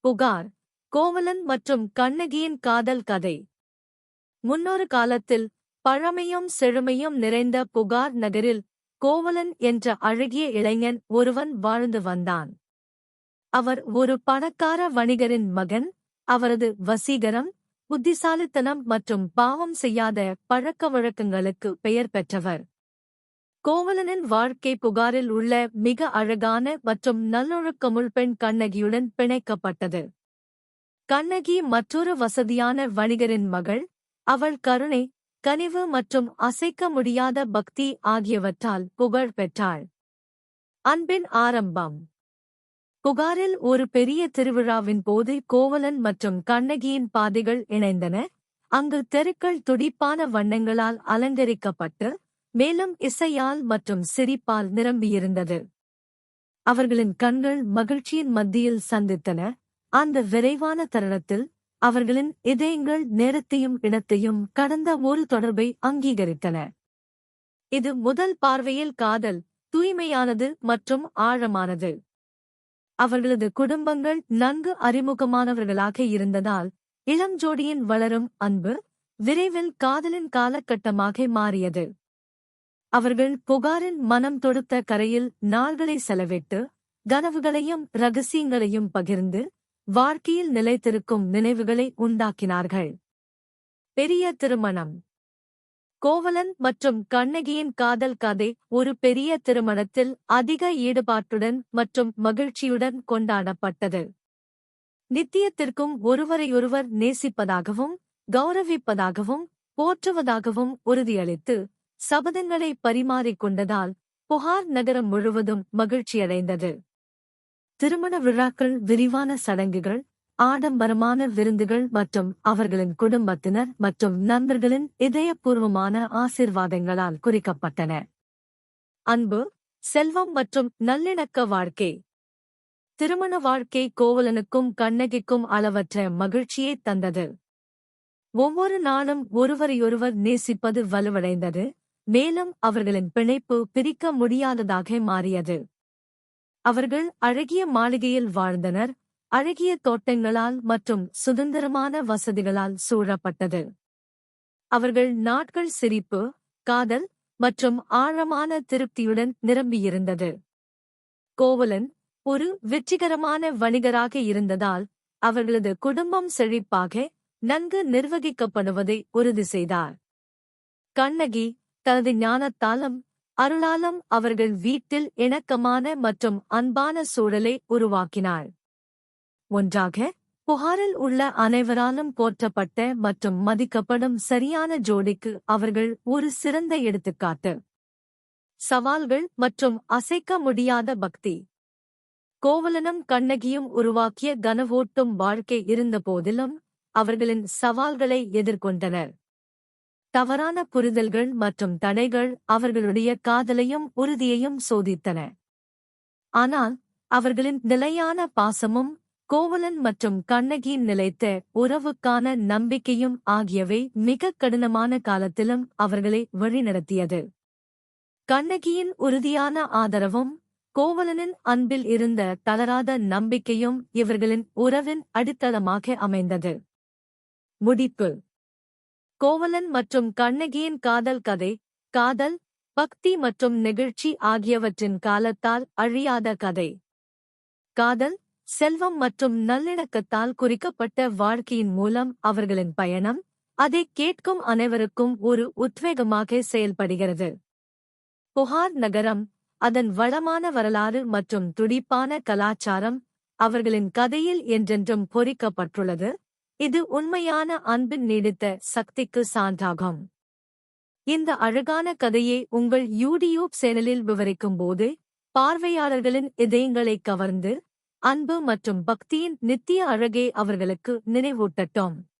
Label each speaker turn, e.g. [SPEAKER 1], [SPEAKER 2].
[SPEAKER 1] புகார். கோவலன் மற்றும் கண்ணகியின் காதல் கதை. முன்னொரு காலத்தில் பழமையும் செழுமையும் நிறைந்த புகார் நகரில் கோவலன் என்ற அழகிய இளைஞன் ஒருவன் வாழ்ந்து வந்தான். அவர் ஒரு பணக்கார வணிகரின் மகன் அவரது வசீகரம் புத்திசாலித்தனம் மற்றும் பாவம் செய்யாத பழக்க வழக்கங்களுக்கு பெயர் பெற்றவர். கோவலனின் வாழ்க்கை புகாரில் உள்ள மிக அழகான மற்றும் நல்லொழுக்கமுள் பெண் கண்ணகியுடன் பிணைக்கப்பட்டது. கண்ணகி மற்றொரு வசதியான வணிகரின் மகள். அவள் கருணை கனிவு மற்றும் அசைக்க முடியாத பக்தி ஆகியவற்றால் புகழ் பெற்றாள். அன்பின் ஆரம்பம். புகாரில் ஒரு பெரிய திருவிழாவின் போது கோவலன் மற்றும் கண்ணகியின் பாதைகள் இணைந்தன. அங்கு தெருக்கள் துடிப்பான வண்ணங்களால் அலங்கரிக்கப்பட்டு மேலும் இசையால் மற்றும் சிரிப்பால் நிரம்பியிருந்தது. அவர்களின் கண்கள் மகிழ்ச்சியின் மத்தியில் சந்தித்தன. அந்த விரைவான தருணத்தில் அவர்களின் இதயங்கள் நேரத்தையும் இடத்தையும் கடந்த ஒரு தொடர்பை அங்கீகரித்தன. இது முதல் பார்வையில் காதல் தூய்மையானது மற்றும் ஆழமானது. அவர்களது குடும்பங்கள் நன்கு அறிமுகமானவர்களாக இருந்ததால் இளம் ஜோடியின் வளரும் அன்பு விரைவில் காதலின் காலகட்டமாக மாறியது. அவர்கள் புகாரின் மனம் தொடுத்த கரையில் நாள்களை செலவிட்டு கனவுகளையும் ரகசியங்களையும் பகிர்ந்து வாழ்க்கையில் நிலைத்திருக்கும் நினைவுகளை உண்டாக்கினார்கள். பெரிய திருமணம். கோவலன் மற்றும் கண்ணகியின் காதல் கதை ஒரு பெரிய திருமணத்தில் அதிக ஈடுபாட்டுடன் மற்றும் மகிழ்ச்சியுடன் கொண்டாடப்பட்டது. நித்தியத்திற்கும் ஒருவரையொருவர் நேசிப்பதாகவும் கௌரவிப்பதாகவும் போற்றுவதாகவும் உறுதியளித்து சபதங்களை பரிமாறிக்கொண்டதால் புகார் நகரம் முழுவதும் மகிழ்ச்சியடைந்தது. திருமண விழாக்கள் விரிவான சடங்குகள் ஆடம்பரமான விருந்துகள் மற்றும் அவர்களின் குடும்பத்தினர் மற்றும் நண்பர்களின் இதயபூர்வமான ஆசிர்வாதங்களால் குறிக்கப்பட்டன. அன்பு செல்வம் மற்றும் நல்லிணக்க வாழ்க்கை. திருமண வாழ்க்கை கோவலனுக்கும் கண்ணகிக்கும் அளவற்ற மகிழ்ச்சியை தந்தது. ஒவ்வொரு நாளும் ஒருவரையொருவர் நேசிப்பது வலுவடைந்தது. மேலும் அவர்களின் பிணைப்பு பிரிக்க முடியாததாக மாறியது. அவர்கள் அழகிய மாளிகையில் வாழ்ந்தனர். அழகிய தோட்டங்களால் மற்றும் சுதந்திரமான வசதிகளால் சூழப்பட்டது. அவர்கள் நாட்கள் சிரிப்பு காதல் மற்றும் ஆழமான திருப்தியுடன் நிரம்பியிருந்தது. கோவலன் ஒரு வெற்றிகரமான வணிகராக இருந்ததால் அவர்களது குடும்பம் செழிப்பாக நன்கு நிர்வகிக்கப்படுவதை உறுதி செய்தார். கண்ணகி தனது ஞானத்தாலும் அருளாலும் அவர்கள் வீட்டில் இணக்கமான மற்றும் அன்பான சூழலை உருவாக்கினார் ஒன்றாக புகாரில் உள்ள அனைவராலும் போற்றப்பட்ட மற்றும் மதிக்கப்படும் சரியான ஜோடிக்கு அவர்கள் ஒரு சிறந்த எடுத்துக்காட்டு. சவால்கள் மற்றும் அசைக்க முடியாத பக்தி. கோவலனும் கண்ணகியும் உருவாக்கிய கனவோட்டும் வாழ்க்கை இருந்தபோதிலும் அவர்களின் சவால்களை எதிர்கொண்டனர். தவறான புரிதல்கள் மற்றும் தடைகள் அவர்களுடைய காதலையும் உறுதியையும் சோதித்தன. ஆனால் அவர்களின் நிலையான பாசமும் கோவலன் மற்றும் கண்ணகியின் நிலைத்த உறவுக்கான நம்பிக்கையும் ஆகியவை மிக கடினமான காலத்திலும் அவர்களை வழிநடத்தியது. கண்ணகியின் உறுதியான ஆதரவும் கோவலனின் அன்பில் இருந்த தளராத நம்பிக்கையும் இவர்களின் உறவின் அடித்தளமாக அமைந்தது. முடிப்பு. கோவலன் மற்றும் கண்ணகியின் காதல் கதை காதல் பக்தி மற்றும் நெகிழ்ச்சி ஆகியவற்றின் காலத்தால் அழியாத கதை. காதல் செல்வம் மற்றும் நல்லிணக்கத்தால் குறிக்கப்பட்ட வாழ்க்கையின் மூலம் அவர்களின் பயணம் அதை கேட்கும் அனைவருக்கும் ஒரு உத்வேகமாக செயல்படுகிறது. புகார் நகரம் அதன் வளமான வரலாறு மற்றும் துடிப்பான கலாச்சாரம் அவர்களின் கதையில் என்றென்றும் பொறிக்கப்பட்டுள்ளது. இது உண்மையான அன்பின் நீடித்த சக்திக்கு சான்றாகும். இந்த அழகான கதையை உங்கள் யூடியூப் சேனலில் விவரிக்கும்போது பார்வையாளர்களின் இதயங்களை கவர்ந்து அன்பு மற்றும் பக்தியின் நித்திய அழகே அவர்களுக்கு நினைவூட்டட்டும்.